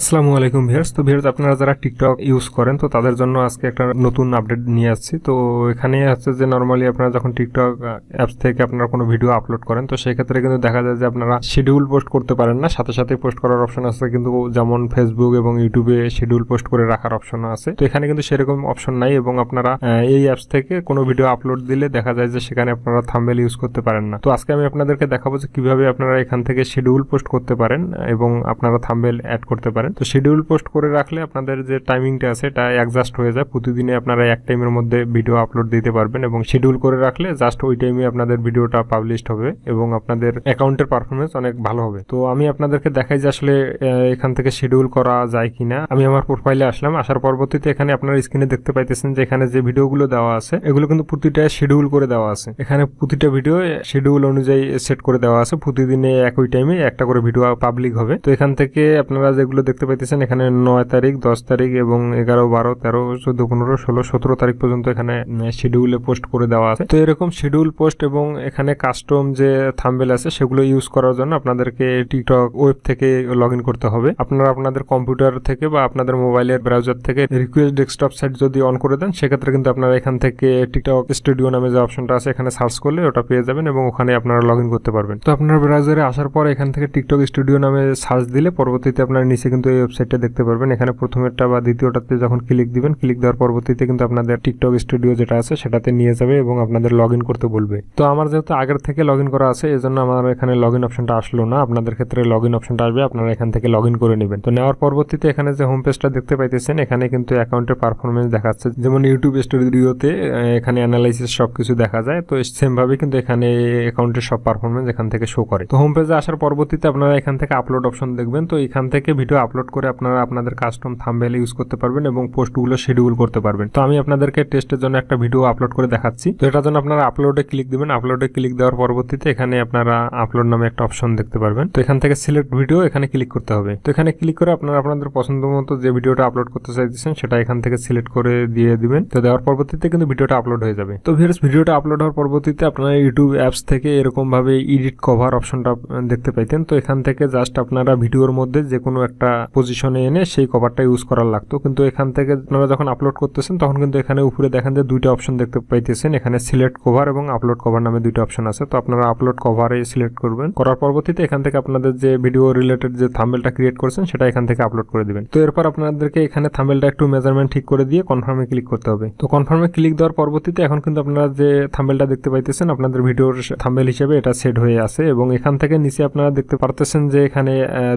আসসালামু আলাইকুম ভিয়ার্স তো ভিয়ার্স আপনারা যারা টিকটক ইউজ করেন, তো তাদের জন্য আজকে একটা নতুন আপডেট নিয়ে আসছি। তো এখানে আছে যে নর্মালি আপনারা যখন টিকটক অ্যাপস থেকে আপনারা কোনো ভিডিও আপলোড করেন, তো সেক্ষেত্রে কিন্তু দেখা যায় যে আপনারা শিডিউল পোস্ট করতে পারেন না। সাথে সাথে পোস্ট করার অপশন আছে কিন্তু যেমন ফেসবুক এবং ইউটিউবে শিডিউল পোস্ট করে রাখার অপশন আছে। তো এখানে কিন্তু সেরকম অপশন নাই এবং আপনারা এই অ্যাপস থেকে কোনো ভিডিও আপলোড দিলে দেখা যায় যে সেখানে আপনারা থাম্বেল ইউজ করতে পারেন না। তো আজকে আমি আপনাদেরকে দেখাবো যে কীভাবে আপনারা এখান থেকে শিডিউল পোস্ট করতে পারেন এবং আপনারা থাম্বেল অ্যাড করতে পারেন। তো শিডিউল পোস্ট করে রাখলে আপনাদের যে টাইমিংটা আছে, এটা অ্যাডজাস্ট হয়ে যায়। প্রতিদিনে আপনারা এক টাইমের মধ্যে ভিডিও আপলোড দিতে পারবেন এবং শিডিউল করে রাখলে জাস্ট ওই টাইমে আপনাদের ভিডিওটা পাবলিশড হবে এবং আপনাদের অ্যাকাউন্টের পারফরমেন্স অনেক ভালো হবে। তো আমি আপনাদেরকে দেখাই যে আসলে এখান থেকে শিডিউল করা যায় কিনা। আমি আমার প্রোফাইলে আসলাম। আসার পরবর্তীতে এখানে আপনারা স্ক্রিনে দেখতে পাইতেছেন যে এখানে যে ভিডিওগুলো দেওয়া আছে, এগুলো কিন্তু প্রতিটা শিডিউল করে দেওয়া আছে। এখানে প্রতিটা ভিডিও শিডিউল অনুযায়ী সেট করে দেওয়া আছে। প্রতিদিনে একই টাইমে একটা করে ভিডিও পাবলিক হবে। তো এখান থেকে আপনারা যেগুলো দেখতে পাইতেছেন, এখানে নয় তারিখ, দশ তারিখ এবং এগারো, বারো, তেরো, চোদ্দ, পনেরো, ষোলো, সতেরো তারিখ পর্যন্ত এখানে শিডিউলে পোস্ট করে দেওয়া আছে। তো এরকম শিডিউল পোস্ট এবং এখানে কাস্টম যে থাম্বেল আছে, সেগুলো ইউজ করার জন্য আপনাদেরকে টিকটক ওয়েব থেকে লগ করতে হবে। আপনারা আপনাদের কম্পিউটার থেকে বা আপনাদের মোবাইলের ব্রাউজার থেকে রিকোয়েস্ট ডেস্কটপ সাইট যদি অন করে দেন, সেক্ষেত্রে কিন্তু আপনারা এখান থেকে টিকটক স্টুডিও নামে যে অপশনটা আছে, এখানে সার্চ করলে ওটা পেয়ে যাবেন এবং ওখানে আপনারা লগ করতে পারবেন। তো আপনার ব্রাউজারে আসার পর এখান থেকে টিকটক স্টুডিও নামে সার্চ দিলে পরবর্তীতে আপনার নিচে কিন্তু এই ওয়েবসাইটটা দেখতে পারবেন। এখানে প্রথমেরটা বা দ্বিতীয়টাতে যখন ক্লিক দিবেন ক্লিক দেওয়ার পরবর্তীতে কিন্তু আপনাদের টিকটক স্টুডিও যেটা আছে, সেটাতে নিয়ে যাবে এবং আপনাদের লগ করতে বলবে। তো আমার যেহেতু আগের থেকে লগ করা আছে, এজন্য আমার এখানে লগ অপশনটা আসলো না। আপনাদের ক্ষেত্রে লগ অপশনটা আসবে, আপনারা এখান থেকে লগ করে নেবেন। তো নেওয়ার পরবর্তীতে এখানে যে হোম পেজটা দেখতে পাইতেছেন, এখানে কিন্তু অ্যাকাউন্টের পারফরমেন্স দেখাচ্ছে। যেমন ইউটিউব স্টুডিওতে এখানে অ্যানালাইসিস সব কিছু দেখা যায়। তো সেম ভাবে কিন্তু এখানে অ্যাকাউন্টের সব পারফরমেন্স এখান থেকে শো করে। তো হোম পেজে আসার পরবর্তীতে আপনারা এখান থেকে আপলোড অপশন দেখবেন। তো এখান থেকে ভিডিও আপলোড করে আপনারা আপনাদের কাস্টম থাম্বেল ইউজ করতে পারবেন এবং পোস্টগুলো শিডিউল করতে পারবেন। তো আমি আপনাদেরকে টেস্টের জন্য একটা ভিডিও আপলোড করে দেখাচ্ছি। তো এটার জন্য আপনারা আপলোডে ক্লিক দিবেন। আপলোডে ক্লিক দেওয়ার পরবর্তীতে এখানে আপনারা আপলোড নামে একটা অপশন দেখতে পারবেন। তো এখান থেকে সিলেক্ট ভিডিও এখানে ক্লিক করতে হবে। তো এখানে ক্লিক করে আপনারা আপনাদের পছন্দ মতো যে ভিডিওটা আপলোড করতে চাইতেছেন, সেটা এখান থেকে সিলেক্ট করে দিয়ে দিবেন। তো দেওয়ার পরবর্তীতে কিন্তু ভিডিওটা আপলোড হয়ে যাবে। তো ভিউয়ার্স ভিডিওটা আপলোড হওয়ার পরবর্তীতে আপনারা ইউটিউব অ্যাপস থেকে এরকম ভাবে এডিট কভার অপশনটা দেখতে পাইতেন। তো এখান থেকে জাস্ট আপনারা ভিডিওর মধ্যে যে কোনো একটা পজিশনে এনে সেই কভারটা ইউজ করার লাগতো। কিন্তু এখান থেকে আপনারা যখন আপলোড করতেছেন, তখন কিন্তু এখানে উপরে দেখেন যে দুইটা অপশন দেখতে পাইতেছেন। এখানে সিলেক্ট কভার এবং আপলোড কভার নামে দুইটা অপশন আছে। তো আপনারা আপলোড কভারে সিলেক্ট করবেন। করার পরবর্তীতে এখান থেকে আপনাদের যে ভিডিও রিলেটেড যে থাম্বেলটা ক্রিয়েট করছেন, সেটা এখান থেকে আপলোড করে দিবেন। তো এরপর আপনাদেরকে এখানে থাম্বেলটা একটু মেজারমেন্ট ঠিক করে দিয়ে কনফার্মে ক্লিক করতে হবে। তো কনফার্মে ক্লিক দেওয়ার পরবর্তীতে এখন কিন্তু আপনারা যে থাম্বেলটা দেখতে পাইতেছেন, আপনাদের ভিডিওর থাম্বেল হিসেবে এটা সেট হয়ে আছে। এবং এখান থেকে নিচে আপনারা দেখতে পারতেছেন যে এখানে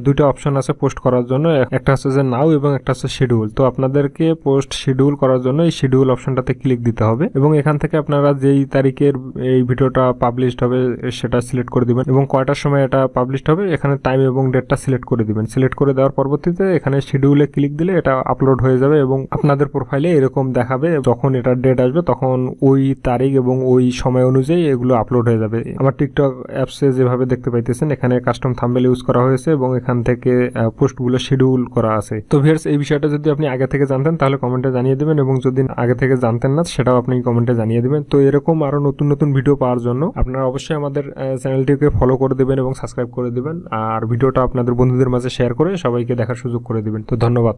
দুইটা অপশন আছে পোস্ট করার জন্য একটা হচ্ছে যে নাও এবং একটা হচ্ছে শিডিউল তো আপনাদেরকে পোস্ট শিডিউল করার জন্য এই শিডিউল অপশনটাতে ক্লিক দিতে হবে এবং এখান থেকে আপনারা যেই তারিখের এই ভিডিওটা পাবলিশড হবে, সেটা সিলেক্ট করে দিবেন এবং কয়টার সময় এটা পাবলিশড হবে, এখানে টাইম এবং ডেটটা সিলেক্ট করে দিবেন। সিলেক্ট করে দেওয়ার পরবর্তীতে এখানে শিডিউলে ক্লিক দিলে এটা আপলোড হয়ে যাবে এবং আপনাদের প্রোফাইলে এরকম দেখাবে, যখন এটা ডেট আসবে তখন ওই তারিখ এবং ওই সময় অনুযায়ী এগুলো আপলোড হয়ে যাবে। আমার টিকটক অ্যাপসে যেভাবে দেখতে পাইতেছেন, এখানে কাস্টম থাম্বেল ইউজ করা হয়েছে এবং এখান থেকে পোস্টগুলো শিডিউল করা আছে। তো ভিয়ার্স এই বিষয়টা যদি আপনি আগে থেকে জানতেন, তাহলে কমেন্টে জানিয়ে দেবেন এবং যদি আগে থেকে জানতেন না, সেটাও আপনি কমেন্টে জানিয়ে দেবেন। তো এরকম আরও নতুন নতুন ভিডিও পাওয়ার জন্য আপনারা অবশ্যই আমাদের চ্যানেলটিকে ফলো করে দেবেন এবং সাবস্ক্রাইব করে দেবেন। আর ভিডিওটা আপনাদের বন্ধুদের মাঝে শেয়ার করে সবাইকে দেখার সুযোগ করে দেবেন। তো ধন্যবাদ।